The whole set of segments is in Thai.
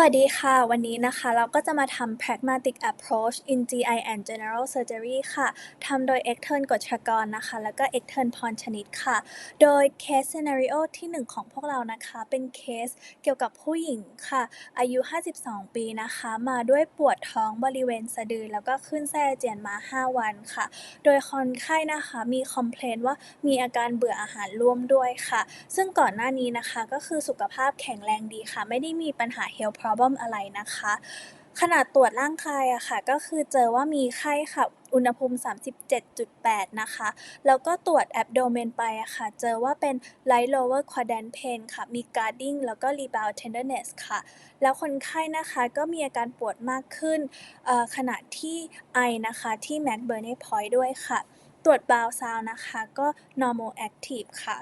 สวัสดีค่ะ วันนี้นะคะเราก็จะมาทำ pragmatic approach in GI and general surgery ค่ะทำโดย Extern กฎชกรนะคะ แล้วก็ Extern พรชนิดค่ะ โดย case scenario ที่ 1 ของพวกเรานะคะ เป็นเคสเกี่ยวกับผู้หญิงค่ะ อายุ 52 ปีนะคะ มาด้วยปวดท้องบริเวณสะดือ แล้วก็ขึ้นไส้อาเจียนมา 5 วันค่ะ โดยคนไข้นะคะมีคอมเพลนว่ามีอาการเบื่ออาหารร่วมด้วยค่ะ ซึ่งก่อนหน้านี้นะคะก็คือสุขภาพแข็งแรงดีค่ะ ไม่ได้มีปัญหา health problem อะไรนะคะ ขนาดตรวจร่างกายอะค่ะ ก็คือเจอว่ามีไข้ค่ะ อุณหภูมิ 37.8 นะคะ แล้วก็ตรวจแอบโดเมนไปอะค่ะ เจอว่าเป็น right lower quadrant pain ค่ะ มี guarding แล้วก็ rebound tenderness ค่ะ แล้วคนไข้นะคะก็มีอาการปวดมากขึ้น ขณะที่ไอนะคะที่ Mac Burney Point ด้วยค่ะ ตรวจ Bowel Sound นะคะ ก็ normal active ค่ะ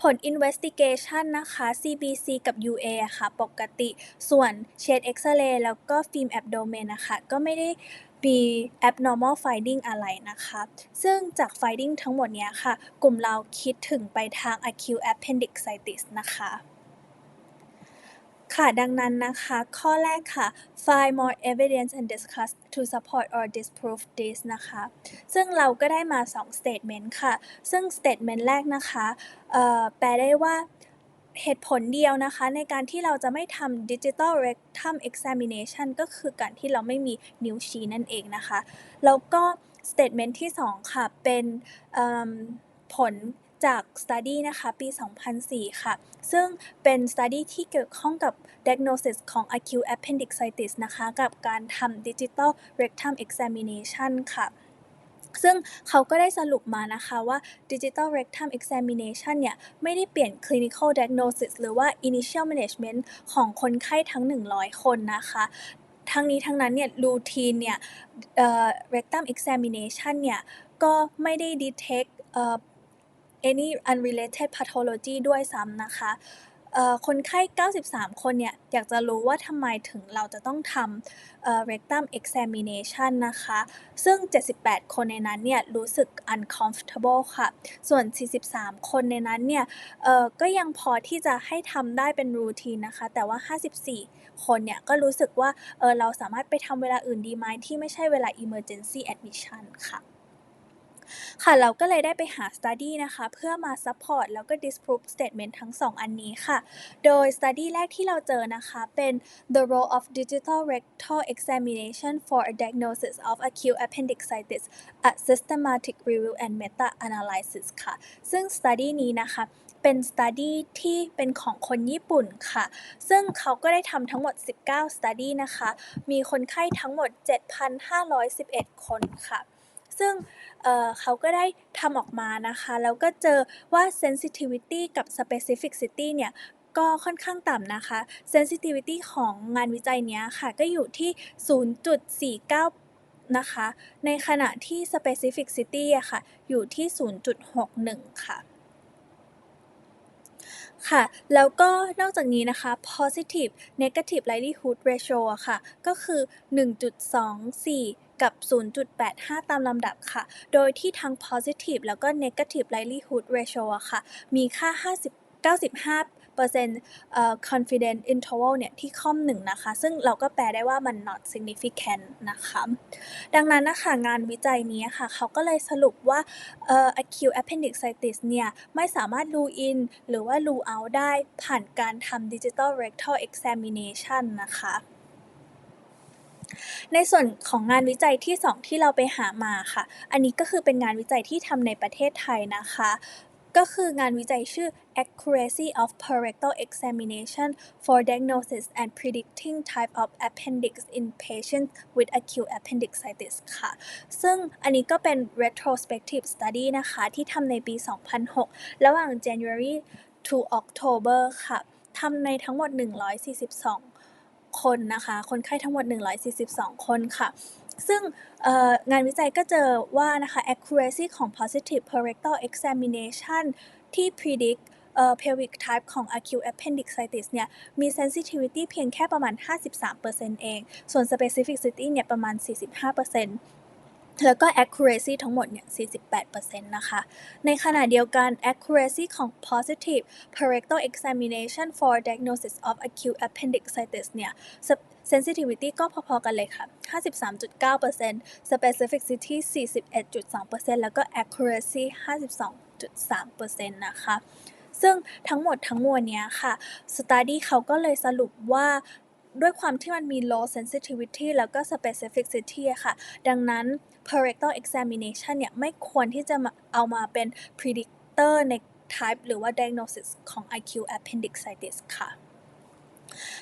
ผล investigation นะคะ CBC กับ UA อะค่ะ ปกติ ส่วน chest X-ray แล้วก็ฟิล์ม abdomen นะคะ ก็ไม่ได้มี abnormal finding อะไรนะคะ ซึ่งจาก finding ทั้งหมดเนี้ยค่ะ กลุ่มเราคิดถึงไปทาง acute appendicitis นะคะ ค่ะ ดังนั้นนะคะ ข้อแรกค่ะ find more evidence and discuss to support or disprove this นะคะ ซึ่งเราก็ได้มา 2 statement ค่ะ ซึ่ง statement แรกนะคะแปลได้ว่าเหตุผลเดียวนะคะในการที่เราจะไม่ทำ digital rectum examination ก็คือการที่เราไม่มีนิ้วชี้นั่นเองนะคะ แล้วก็ statement ที่ 2 ค่ะ เป็นผล จาก study นะคะ ปี 2004 ค่ะ ซึ่งเป็น study ที่เกี่ยวข้องกับ diagnosis ของ acute appendicitis นะคะ กับการทำ digital rectum examination ค่ะซึ่งเขาก็ได้สรุปมานะคะว่า digital rectum examination เนี่ย ไม่ได้เปลี่ยน clinical diagnosis หรือว่า initial management ของคนไข้ทั้ง 100 คนนะคะทั้งนี้ทั้งนั้นเนี่ย routine เนี่ย rectum examination เนี่ย ก็ไม่ได้ detect any unrelated pathology ด้วยซ้ำนะคะคนไข้ 93 คนเนี่ย อยากจะรู้ว่าทำไมถึงเราจะต้องทำ rectum examination นะคะ ซึ่ง 78 คนในนั้นเนี่ย รู้สึก uncomfortable ค่ะ ส่วน 43 คนในนั้นเนี่ยก็ยังพอที่จะให้ทำได้เป็น routine นะคะ แต่ว่า 54 คนเนี่ย ก็รู้สึกว่าเเราสามารถไปทำเวลาอื่นดีไหมที่ไม่ใช่เวลา emergency admission ค่ะ ค่ะเราก็เลยได้ไปหา study นะคะ เพื่อมา support แล้วก็ disprove statement ทั้ง 2 อันนี้ค่ะ โดย study แรกที่เราเจอนะคะเป็น the role of digital rectal examination for a diagnosis of acute appendicitis a systematic review and meta analysis ค่ะ ซึ่ง study นี้นะคะเป็น study ที่เป็นของคนญี่ปุ่นค่ะ ซึ่งเขาก็ได้ทำทั้งหมด 19 study นะคะ มีคนไข้ทั้งหมด 7,511 คนค่ะ ซึ่งเเขาก็ได้ทำออกมานะคะ แล้วก็เจอว่า sensitivity กับ specificity เนี่ยก็ค่อนข้างต่ำนะคะ sensitivity ของงานวิจัยเนี้ยค่ะ ก็อยู่ที่ 0.49 นะคะ ในขณะที่ specificity อะค่ะ อยู่ที่ 0.61 ค่ะค่ะ แล้วก็นอกจากนี้นะคะ positive negative likelihood ratio อะค่ะ ก็คือ 1.24 กับ 0.85 ตามลำดับค่ะ โดยที่ทั้ง positive แล้วก็ negative likelihood ratio อะค่ะ มีค่า 50 95%เอ่อ confidence interval เนี่ยที่ค่อม1นะคะ ซึ่งเราก็แปลได้ว่ามัน not significant นะคะ ดังนั้นนะคะงานวิจัยนี้ค่ะ เขาก็เลยสรุปว่า acute appendicitis เนี่ย ไม่สามารถ rule in หรือว่า rule out ได้ผ่านการทำ digital rectal examination นะคะ ในส่วนของงานวิจัยที่ 2 ที่เราไปหามาค่ะ อันนี้ก็คือเป็นงานวิจัยที่ทำในประเทศไทยนะคะ ก็คืองานวิจัยชื่อ accuracy of rectal examination for diagnosis and predicting type of appendix in patients with acute appendicitis ค่ะ ซึ่งอันนี้ก็เป็น retrospective study นะคะ ที่ทำในปี 2006 ระหว่าง January to October ค่ะทำในทั้งหมด 142 คนนะคะ คนไข้ทั้งหมด 142 คนค่ะ ซึ่งงานวิจัยก็เจอว่านะคะ accuracy ของ positive rectal examination ที่ predict เอ่อ pelvic type ของ acute appendicitis เนี่ย มี sensitivity เพียงแค่ประมาณ 53%เอง ส่วน specificity เนี่ย ประมาณ 45% แล้วก็ accuracy ทั้งหมดเนี่ย 48%นะคะ ในขณะเดียวกัน accuracy ของ positive parectal examination for diagnosis of acute appendicitis เนี่ย sensitivity ก็พอๆกันเลยค่ะ 53.9% specificity 41.2%แล้วก็ accuracy 52.3%นะคะซึ่งทั้งหมดทั้งมวลเนี้ยค่ะ study เขาก็เลยสรุปว่า ด้วยความที่มันมี low sensitivity แล้วก็ specificity ค่ะ ดังนั้น parectal examination เนี่ยไม่ควรที่จะมาเอามาเป็น predictor ใน type หรือว่า diagnosis ของ acute appendicitis ค่ะ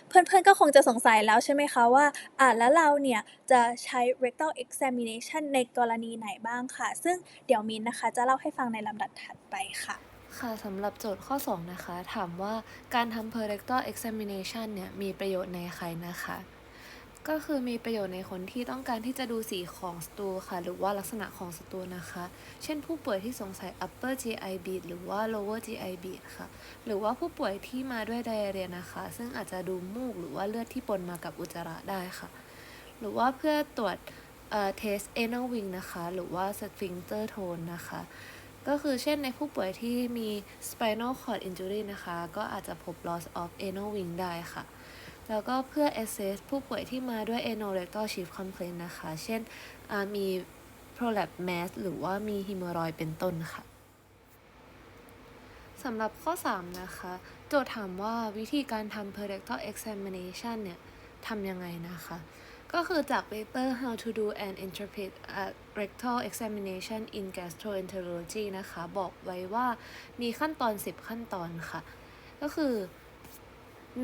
เพื่อนๆก็คงจะสงสัยแล้วใช่ไหมคะว่าอ่าแล้วเราเนี่ย จะใช้ rectal examination ในกรณีไหนบ้างค่ะ ซึ่งเดี๋ยวมินนะคะจะเล่าให้ฟังในลำดับถัดไปค่ะ ค่ะสำหรับโจทย์ข้อ 2 นะคะ ถามว่าการทำ parectal examination เนี่ย มีประโยชน์ในใครนะคะ ก็คือมีประโยชน์ในคนที่ต้องการที่จะดูสีของสตูค่ะ หรือว่าลักษณะของสตูนะคะ เช่นผู้ป่วยที่สงสัย upper GI bleed หรือว่า lower GI bleed ค่ะ หรือว่าผู้ป่วยที่มาด้วยไดอาเรียนะคะ ซึ่งอาจจะดูมูกหรือว่าเลือดที่ปนมากับอุจจาระได้ค่ะ หรือว่าเพื่อตรวจเอ่อ test anal wing นะคะ หรือว่า sphincter tone นะคะ ก็คือเช่นในผู้ป่วยที่มี spinal cord injury นะคะ ก็อาจจะพบ loss of anal wing ได้ค่ะ แล้วก็เพื่อ assess ผู้ป่วยที่มาด้วย anal rectal sheath complaint นะคะ เช่นมี prolapse mass หรือว่ามี hemorrhoid เป็นต้นค่ะสำหรับข้อ 3 นะคะ โจทย์ถามว่าวิธีการทำ parectal examination เนี่ยทำยังไงนะคะ ก็คือจาก paper how to do and interpret a rectal examination in gastroenterology นะคะ บอกไว้ว่ามีขั้นตอน 10 ขั้นตอนค่ะ ก็คือ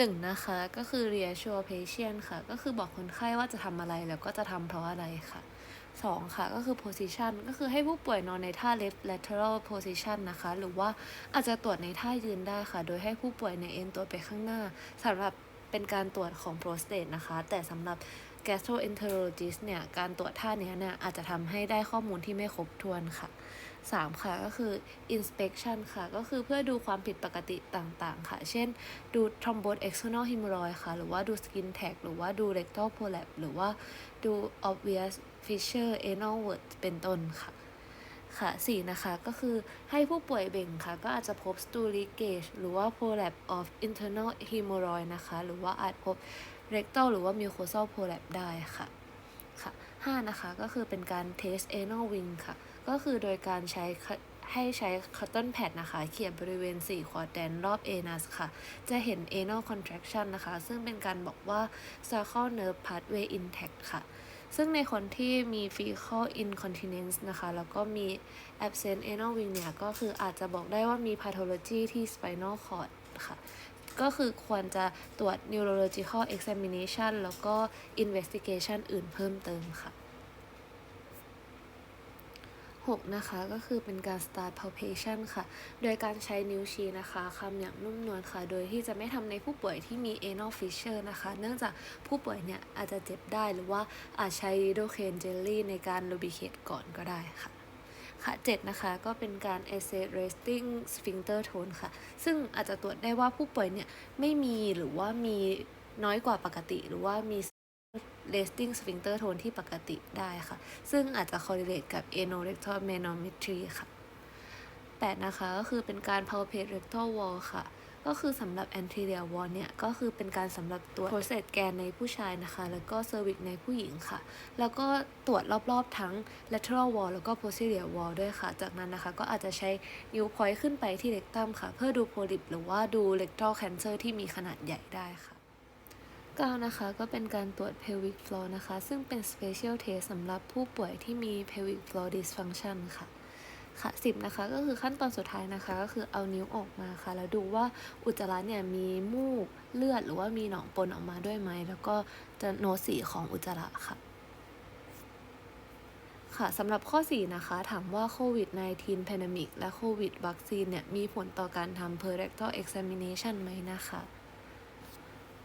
1 นะคะ ก็คือ reassure patient ค่ะ ก็คือบอกคนไข้ว่าจะทำอะไรแล้วก็จะทำเพราะอะไรค่ะ 2 ค่ะ ก็คือ position ก็คือให้ผู้ป่วยนอนในท่า left lateral position นะคะ หรือว่าอาจจะตรวจในท่ายืนได้ค่ะ โดยให้ผู้ป่วยในเอ็นตัวไปข้างหน้าสำหรับเป็นการตรวจของ prostate นะคะ แต่สำหรับ gastroenterologist เนี่ย การตรวจท่าเนี้ยเนี่ย อาจจะทำให้ได้ข้อมูลที่ไม่ครบถ้วนค่ะ 3 ค่ะ ก็คือ inspection ค่ะ ก็คือเพื่อดูความผิดปกติต่างๆ ค่ะ เช่น ดู thrombus external hemorrhoid ค่ะ หรือว่าดู skin tag หรือว่าดู rectal prolapse หรือว่าดู obvious fissure anal word เป็นต้นค่ะค่ะ4นะคะ ก็คือให้ผู้ป่วยเบ่งค่ะ ก็อาจจะพบ stool leakage หรือว่า prolapse of internal hemorrhoid นะคะ หรือว่าอาจพบ rectal หรือว่า mucosal prolapse ได้ค่ะค่ะ 5 นะคะ ก็คือเป็นการ test anal wing ค่ะ ก็คือโดยการใช้ให้ใช้ cotton pad นะคะ เขี่ยบริเวณ 4 ควอแดนรอบ anus ค่ะ จะเห็น anal contraction นะคะ ซึ่งเป็นการบอกว่า circle nerve pathway intact ค่ะ ซึ่งในคนที่มี fecal incontinence นะคะ แล้วก็มี absent anal wing เนี่ย ก็คืออาจจะบอกได้ว่ามี pathology ที่ spinal cord ค่ะ ก็คือควรจะตรวจ neurological examination แล้วก็ investigation อื่นเพิ่มเติมค่ะ 6 นะคะก็คือเป็นการ start palpation ค่ะ โดยการใช้นิ้วชี้นะคะคำอย่างนุ่มนวลค่ะ โดยที่จะไม่ทำในผู้ป่วยที่มี anal fissure นะคะ เนื่องจากผู้ป่วยเนี่ยอาจจะเจ็บได้หรือว่าอาจใช้ lidocaine jelly ในการ lubricate ก่อนก็ได้ค่ะ ค่ะ 7 นะคะ ก็เป็นการ assess resting sphincter tone ค่ะ ซึ่งอาจจะตรวจได้ว่าผู้ป่วยเนี่ย ไม่มีหรือว่ามีน้อยกว่าปกติ หรือว่ามี resting sphincter tone ที่ปกติได้ค่ะ ซึ่งอาจจะ correlate กับ anorectal manometry ค่ะ 8 นะคะ ก็คือเป็นการ palpate rectal wall ค่ะ ก็คือสำหรับ anterior wall เนี่ย ก็คือเป็นการสำหรับตรวจ prostate gland ในผู้ชายนะคะ แล้วก็ cervix ในผู้หญิงค่ะ แล้วก็ตรวจรอบๆทั้ง lateral wall แล้วก็ posterior wall ด้วยค่ะ จากนั้นนะคะก็อาจจะใช้นิ้ว point ขึ้นไปที่ rectum ค่ะ เพื่อดู polyp หรือว่าดู rectal cancer ที่มีขนาดใหญ่ได้ค่ะ9นะคะก็เป็นการตรวจ pelvic floor นะคะ ซึ่งเป็น special test สำหรับผู้ป่วยที่มี pelvic floor dysfunction ค่ะ ค่ะ10นะคะก็คือขั้นตอนสุดท้ายนะคะก็คือเอานิ้วออกมาค่ะ แล้วดูว่าอุจจาระเนี่ยมีมูกเลือดหรือว่ามีหนองปนออกมาด้วยไหมแล้วก็จะโน้ตสีของอุจจาระค่ะค่ะสำหรับข้อ 4 นะคะ ถามว่าโควิด -19 pandemic และโควิดวัคซีนเนี่ย มีผลต่อการทำ perectal examination ไหมนะคะ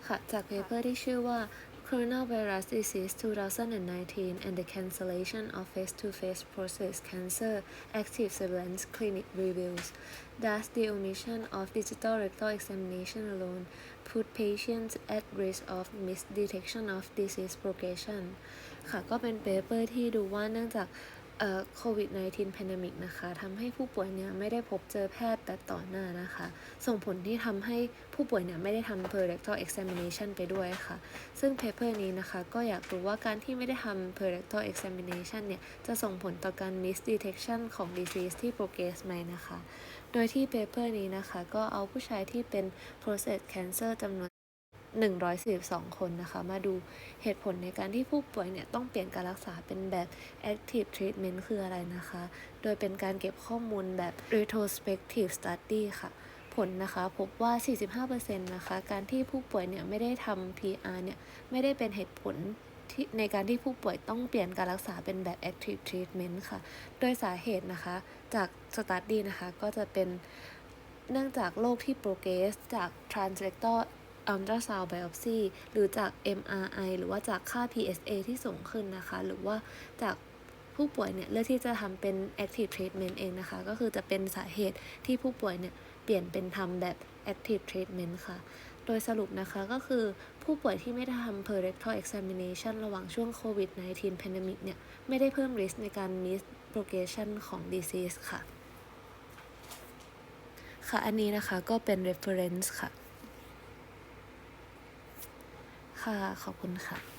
ค่ะ จากเปเปอร์ที่ชื่อว่า Coronavirus Disease 2019 and the cancellation of face-to-face process cancer active surveillance clinic reviews. Thus, the omission of digital rectal examination alone put patients at risk of misdetection of disease progression ค่ะ ก็เป็นเปเปอร์ที่ดูว่าเนื่องจาก โควิด -19 pandemic นะคะทำให้ผู้ป่วยเนี่ยไม่ได้พบเจอแพทย์แต่ต่อหน้านะคะ ส่งผลที่ทำให้ผู้ป่วยเนี่ยไม่ได้ทำ per rectal examination ไปด้วยค่ะ ซึ่ง paper นี้นะคะ ก็อยากรู้ว่าการที่ไม่ได้ทำ per rectal examination เนี่ย จะส่งผลต่อการ miss detection ของ disease ที่ progress ไหมนะคะ โดยที่ paper นี้นะคะ ก็เอาผู้ชายที่เป็น prostate cancer จำนวน 142 คนนะคะ มาดูเหตุผลในการที่ผู้ป่วยเนี่ยต้องเปลี่ยนการรักษาเป็นแบบ active treatment คืออะไรนะคะ โดยเป็นการเก็บข้อมูลแบบ retrospective study ค่ะ ผลนะคะพบว่า 45%นะคะ การที่ผู้ป่วยเนี่ยไม่ได้ทำ PR เนี่ย ไม่ได้เป็นเหตุผลที่ในการที่ผู้ป่วยต้องเปลี่ยนการรักษาเป็นแบบ active treatment ค่ะ โดยสาเหตุนะคะ จาก study นะคะ ก็จะเป็นเนื่องจากโรคที่ progress จาก transrectal ultrasound biopsy หรือจาก MRI หรือว่าจากค่า PSA ที่สูงขึ้นนะคะ หรือว่าจากผู้ป่วยเนี่ยเลือกที่จะทำเป็น active treatment เองนะคะ ก็คือจะเป็นสาเหตุที่ผู้ป่วยเนี่ยเปลี่ยนเป็นทำแบบ active treatment ค่ะ โดยสรุปนะคะก็คือผู้ป่วยที่ไม่ได้ทำ per rectal examination ระหว่างช่วงโควิด -19 pandemic เนี่ย ไม่ได้เพิ่ม risk ในการ miss progression ของ disease ค่ะ ค่ะ อันนี้นะคะก็เป็น reference ค่ะ ค่ะ ขอบคุณค่ะ